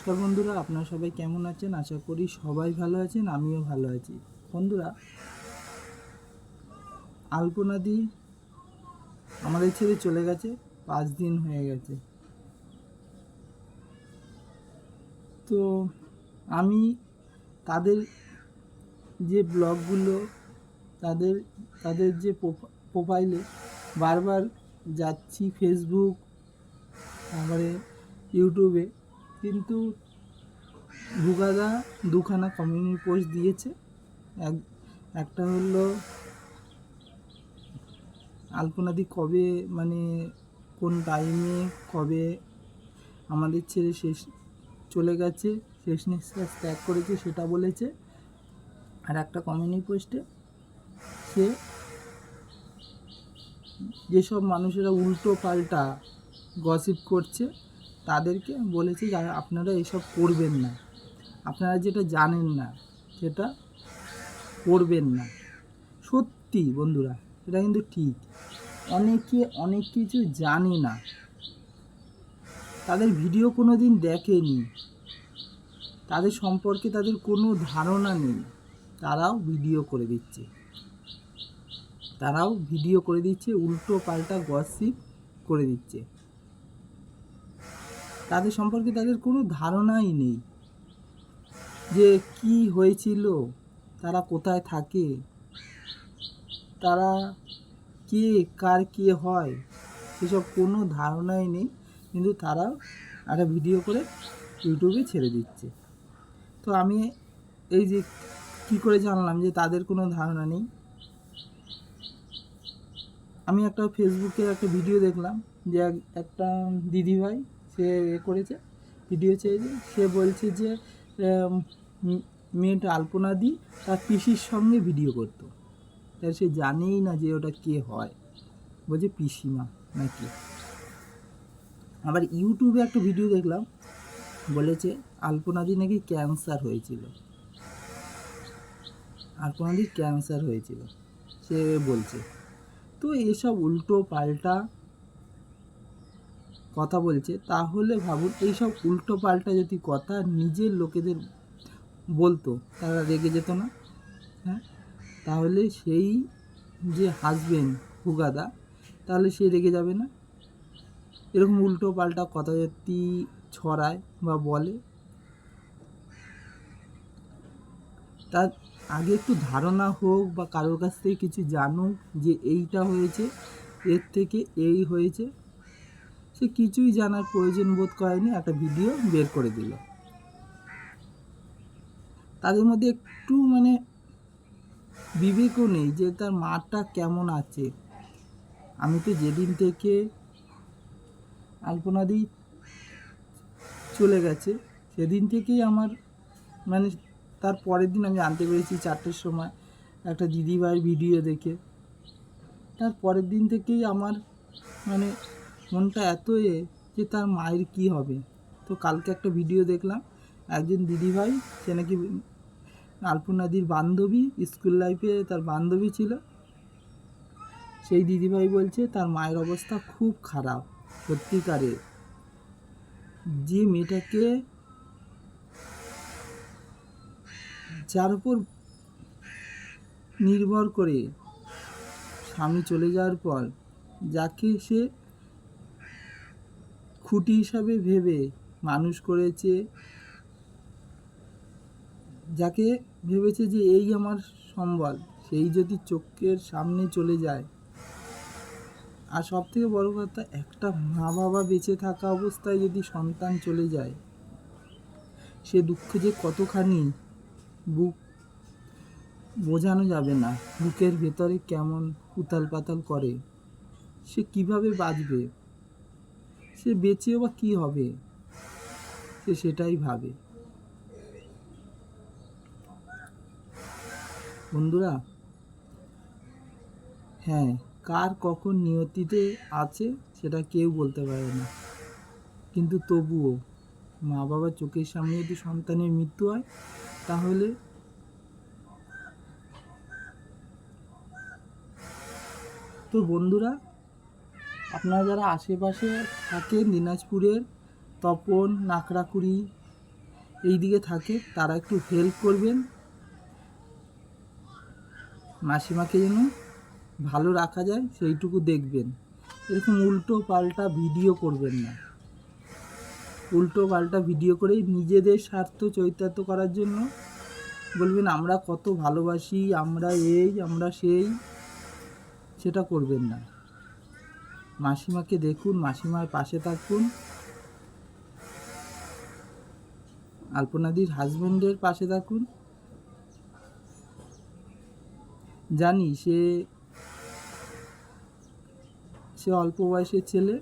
নমস্কার বন্ধুরা, আপনারা সবাই কেমন আছেন? আশা করি সবাই ভালো আছেন, আমিও ভালো আছি। বন্ধুরা আলপনাদি আমাদের ছেড়ে চলে গেছে, পাঁচ দিন হয়ে গেছে। তো আমি তাদের যে ব্লগগুলো, তাদের তাদের যে প্রোফা- প্রোফাইলে বারবার যাচ্ছি ফেসবুক তারপরে ইউটিউবে কিন্তু ভুগাদা দুখানা কমিউনিটি পোস্ট দিয়েছে। এক, একটা হলো আলপনাদি কবে মানে কোন টাইমে কবে আমাদের ছেড়ে শেষ, চলে গেছে শেষ নিঃশ্বাস ত্যাগ করেছে সেটা বলেছে। আর একটা কমিউনিটি পোস্টে সে যেসব মানুষেরা উল্টো পাল্টা গসিপ করছে তাদেরকে বলেছি যে আপনারা এসব করবেন না। আপনারা যেটা জানেন না, সেটা করবেন না। সত্যি বন্ধুরা, এটা কিন্তু ঠিক। অনেকে অনেক কিছু জানে না। তাদের ভিডিও কোনো দিন দেখেনি। তাদের সম্পর্কে তাদের কোনো ধারণা নেই। তারাও ভিডিও করে দিচ্ছে। তারাও ভিডিও করে দিচ্ছে, উল্টো পাল্টা গসিপ করে দিচ্ছে। তাদের সম্পর্কে তাদের কোনো ধারণাই নেই যে কি হয়েছিল, তারা কোথায় থাকে, তারা কে, কার, কে হয়, সেসব কোনো ধারণাই নেই। কিন্তু তারা একটা ভিডিও করে ইউটিউবে ছেড়ে দিচ্ছে। তো আমি এই যে কি করে জানলাম যে তাদের কোনো ধারণা নেই? আমি একটা ফেসবুকে একটা ভিডিও দেখলাম যে এক- একটা দিদিভাই সে এ করেছে ভিডিও চেয়েছে। সে বলছে যে মেয়েটা আলপনা দি, তার পিসির সঙ্গে ভিডিও করতো। তাই সে জানেই না যে ওটা কে হয়। বলছে, পিসিমা নাকি? আবার ইউটিউবে একটা ভিডিও দেখলাম, বলেছে আলপনাদি নাকি ক্যান্সার হয়েছিল। আলপনাদির ক্যান্সার হয়েছিল, সে বলছে। তো এসব উল্টো পাল্টা কথা বলছে, তাহলে ভাবুন এইসব উল্টো পাল্টা যদি কথা নিজের লোকেদের বলতো, তারা রেগে যেত না। হ্যাঁ? তাহলে সেই যে হাসবেন্ড হুগাদা তাহলে সে রেগে যাবে না। এরকম উল্টো পাল্টা কথা যদি ছড়ায় বা বলে। তার আগে একটু ধারণা হোক বা কারোর কাছ থেকে কিছু জানুক যে এইটা হয়েছে, এর থেকে এই হয়েছে। সে কিছুই জানার প্রয়োজন বোধ করেনি, একটা ভিডিও বের করে দিল। তাদের মধ্যে একটু মানে বিবেকও নেই যে তার মাটা কেমন আছে। আমি তো যেদিন থেকে আলপনাদি চলে গেছে, সেদিন থেকেই আমার মানে তার পরের দিন আমি জানতে পেরেছি চারটের সময় একটা দিদিভাইয়ের ভিডিও দেখে। তার পরের দিন থেকেই আমার মানে মনটা এত এ যে তার মায়ের কি হবে? তো কালকে একটা ভিডিও দেখলাম, একজন দিদিভাই, সে নাকি আলপনাদির বান্ধবী স্কুল লাইফে তার বান্ধবী ছিল। সেই দিদিভাই বলছে, তার মায়ের অবস্থা খুব খারাপ, সত্যিকারের। যে মেয়েটাকে যার উপর নির্ভর করে স্বামী চলে যাওয়ার পর, যাকে সে খুঁটি হিসাবে ভেবে মানুষ করেছে। যাকে ভেবেছে যে এই আমার সম্বল, সেই যদি চোখের সামনে চলে যায়। আর সব থেকে বড় কথা, একটা মা বাবা বেঁচে থাকা অবস্থায় যদি সন্তান চলে যায়, সে দুঃখ যে কতখানি বুক বোঝানো যাবে না, বুকের ভেতরে কেমন উতাল পাতাল করে, সে কীভাবে বাঁচবে? সে বেঁচেও বা কী হবে? সে সেটাই ভাবে। বন্ধুরা হ্যাঁ কার কখন নিয়তিতে আছে সেটা কেউ বলতে পারে না। কিন্তু তবুও মা বাবার চোখের সামনে যদি সন্তানের মৃত্যু হয়, তাহলে তো বন্ধুরা আপনারা যারা আশেপাশে থাকেন, দিনাজপুরের, তপন, নাকড়াকুড়ি এই দিকে থাকে, তারা একটু হেল্প করবেন। মাসিমাকে যেন ভালো রাখা যায়, সেইটুকু দেখবেন। এরকম উল্টো পাল্টা ভিডিও করবেন না। উল্টো পাল্টা ভিডিও করেই নিজেদের স্বার্থ চরিতার্থ করার জন্য বলবেন, আমরা কত ভালোবাসি, আমরা এই, আমরা সেই। সেটা করবেন না। মাসিমাকে দেখুন, মাসিমার পাশে থাকুন। আলপনাদির হাজবেন্ডের পাশে থাকুন। জানি সে সে অল্প বয়সের ছেলে,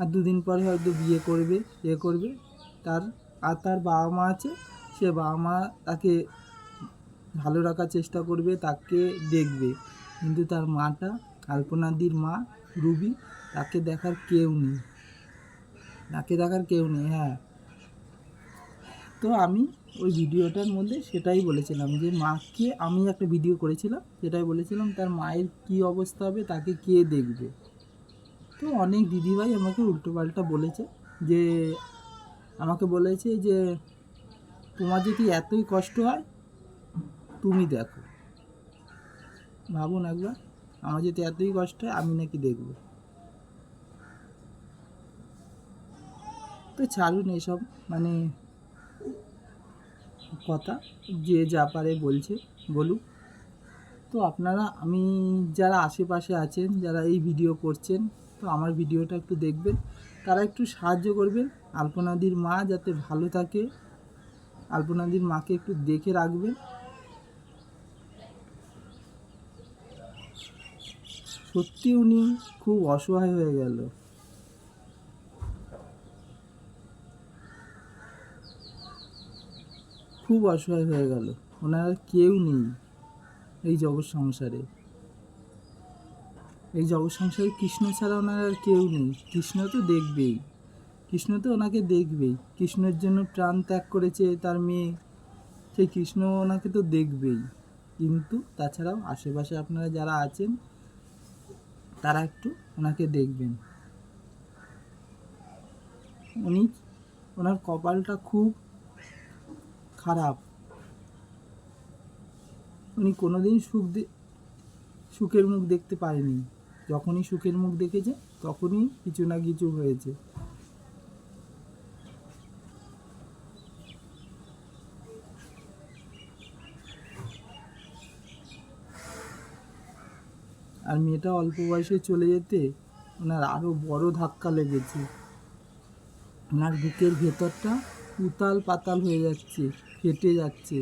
আর দুদিন পরে হয়তো বিয়ে করবে ইয়ে করবে। তার, আর তার বাবা মা আছে, সে বাবা মা তাকে ভালো রাখার চেষ্টা করবে, তাকে দেখবে। কিন্তু তার মাটা আলপনাদির মা রুবি, তাকে দেখার কেউ নেই। তাকে দেখার কেউ নেই হ্যাঁ। তো আমি ওই ভিডিওটার মধ্যে সেটাই বলেছিলাম যে, মাকে আমি একটা ভিডিও করেছিলাম, সেটাই বলেছিলাম তার মায়ের কি অবস্থা হবে, তাকে কে দেখবে? তো অনেক দিদিভাই আমাকে উল্টোপাল্টা বলেছে যে, আমাকে বলেছে যে, তোমার যদি এতই কষ্ট হয়, তুমি দেখো। ভাবুন একবার। আমার যদি এতই কষ্ট হয়, আমি নাকি দেখব। তো ছাড়ুন এসব মানে কথা, যে যা পারে বলছে, বলুক। তো আপনারা, আমি যারা আশেপাশে আছেন, যারা এই ভিডিও করছেন, তো আমার ভিডিওটা একটু দেখবেন। তারা একটু সাহায্য করবেন। আলপনাদির মা যাতে ভালো থাকে, আলপনাদির মাকে একটু দেখে রাখবেন। সত্যি উনি খুব অসহায় হয়ে গেল। খুব অসহায় হয়ে গেল। ওনার কেউ নেই এই জগৎ সংসারে। এই জগৎ সংসারে কৃষ্ণ ছাড়া ওনার আর কেউ নেই। কৃষ্ণ তো দেখবেই। কৃষ্ণ তো ওনাকে দেখবেই। কৃষ্ণের জন্য প্রাণ ত্যাগ করেছে তার মেয়ে। সেই কৃষ্ণ ওনাকে তো দেখবেই। কিন্তু তাছাড়াও আশেপাশে আপনারা যারা আছেন তারা একটু ওনাকে দেখবেন। উনি, ওনার কপালটা খুব খারাপ। উনি কোনোদিন সুখ সুখের মুখ দেখতে পারেনি যখনই সুখের মুখ দেখেছে, তখনই কিছু না কিছু হয়েছে। আর মেয়েটা অল্প বয়সে চলে যেতে ওনার আরও বড় ধাক্কা লেগেছে। ওনার বুকের ভেতরটা উতাল পাতাল হয়ে যাচ্ছে, ফেটে যাচ্ছে।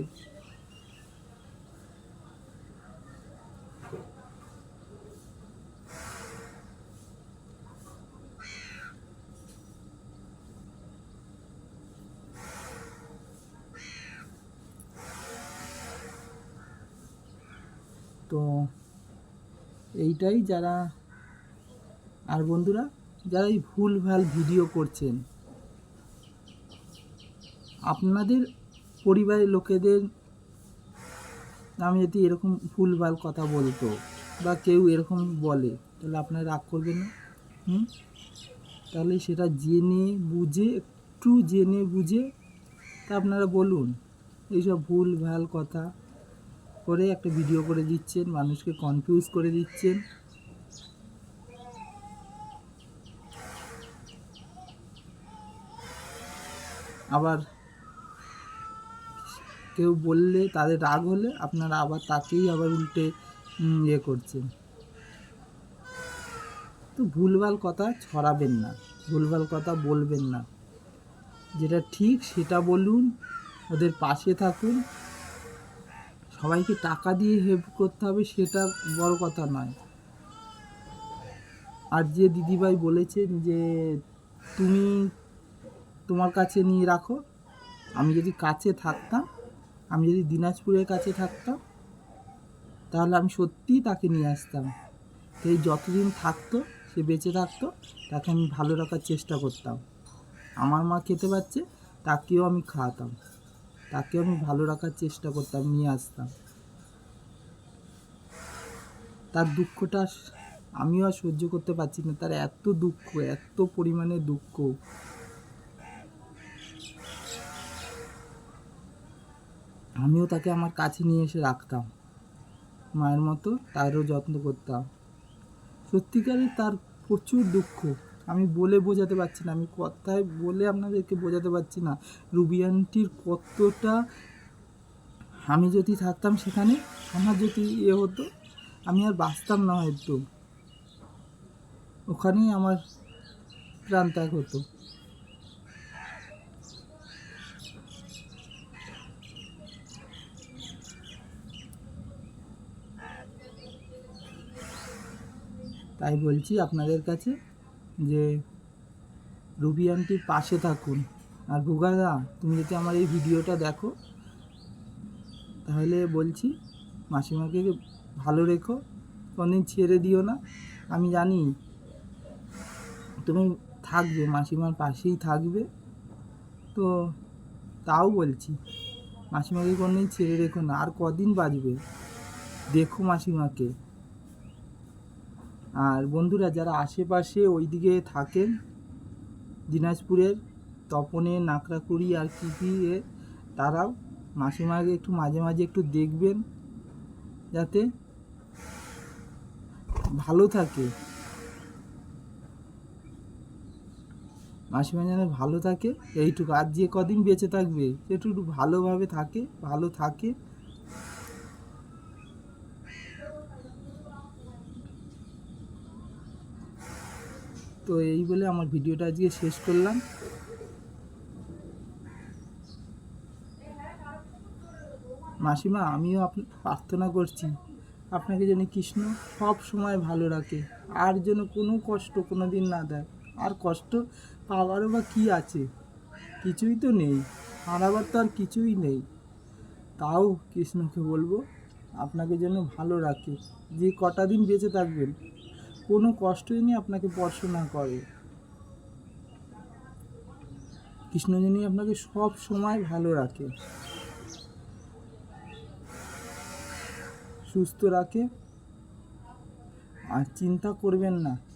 তো এইটাই যারা, আর বন্ধুরা, যারা এই ভুল ভালো ভিডিও করছেন, আপনাদের পরিবারের লোকেদের আমি যদি এরকম ভুলভাল কথা বলতো বা কেউ এরকম বলে, তাহলে আপনারা রাগ করবেন না, হুম? তাহলে সেটা জেনে বুঝে, একটু জেনে বুঝে তা আপনারা বলুন, এইসব ভুল ভালো কথা করে একটা ভিডিও করে দিচ্ছেন, মানুষকে কনফিউজ করে দিচ্ছেন। আবার কেউ বললে, তাদের রাগ হলে আপনারা আবার তাকেই আবার উল্টে ইয়ে করছেন। তো ভুলভাল কথা ছড়াবেন না, ভুলভাল কথা বলবেন না। যেটা ঠিক সেটা বলুন, ওদের পাশে থাকুন। সবাইকে টাকা দিয়ে হেল্প করতে হবে সেটা বড় কথা নয়। আর যে দিদিভাই বলেছেন যে, তুমি তোমার কাছে নিয়ে রাখো। আমি যদি কাছে থাকতাম, আমি যদি দিনাজপুরের কাছে থাকতাম, তাহলে আমি সত্যিই তাকে নিয়ে আসতাম। এই যতদিন থাকতো, সে বেঁচে থাকতো, তাকে আমি ভালো রাখার চেষ্টা করতাম। আমার মা খেতে পাচ্ছে তাকেও আমি খাওয়াতাম। তাকেও আমি ভালো রাখার চেষ্টা করতাম, নিয়ে আসতাম। তার দুঃখটা আমিও আর সহ্য করতে পারছি না। তার এত দুঃখ, এত পরিমাণে দুঃখ। আমিও তাকে আমার কাছে নিয়ে এসে রাখতাম। মায়ের মতো তারও যত্ন করতাম। সত্যিকারই তার প্রচুর দুঃখ। আমি বলে বোঝাতে পারছি না, আমি কথায় বলে আপনাদেরকে বোঝাতে পারছি না। রুবিয়ানটির কতটা আমি যদি থাকতাম সেখানে, আমার যদি ইয়ে হতো, আমি আর বাঁচতাম না হয়তো। ওখানেই আমার প্রাণ ত্যাগ হতো। তাই বলছি আপনাদের কাছে যে রুবি আন্টির পাশে থাকুন। আর গুগাদা তুমি যদি আমার এই ভিডিওটা দেখো, তাহলে বলছি মাসিমাকে ভালো রেখো, কোনদিন ছেড়ে দিও না। আমি জানি তুমি থাকবে, মাসিমার পাশেই থাকবে। তো তাও বলছি, মাসিমাকে কোনদিন ছেড়ে রেখো না। আর কদিন বাজবে দেখো মাসিমাকে। আর বন্ধুরা, যারা আশেপাশে ওইদিকে থাকেন, দিনাজপুরের তপনে নাকড়াকুড়ি আর কী কী তারাও মাসিমাকে একটু মাঝে মাঝে একটু দেখবেন, যাতে ভালো থাকে। মাসিমা যেন ভালো থাকে, এইটুকু। আর যে কদিন বেঁচে থাকবে সে একটু একটু ভালোভাবে থাকে, ভালো থাকে। তো এই বলে আমার ভিডিওটা আজকে শেষ করলাম। মাসিমা, আমিও প্রার্থনা করছি, আপনাকে যেন কৃষ্ণ সব সময় ভালো রাখে, আর যেন কোনো কষ্ট কোনো দিন না দেয়। আর কষ্ট পাওয়ারও বা কী আছে? কিছুই তো নেই, হারাবার তো আর কিছুই নেই। তাও কৃষ্ণকে বলব, আপনাকে যেন ভালো রাখে, যে কটা দিন বেঁচে থাকবেন কোনো কষ্টই নিয়ে আপনাকে স্পর্শ না করে। কৃষ্ণজনী আপনাকে সব সময় ভালো রাখে। সুস্থ রাখে। আর চিন্তা করবেন না।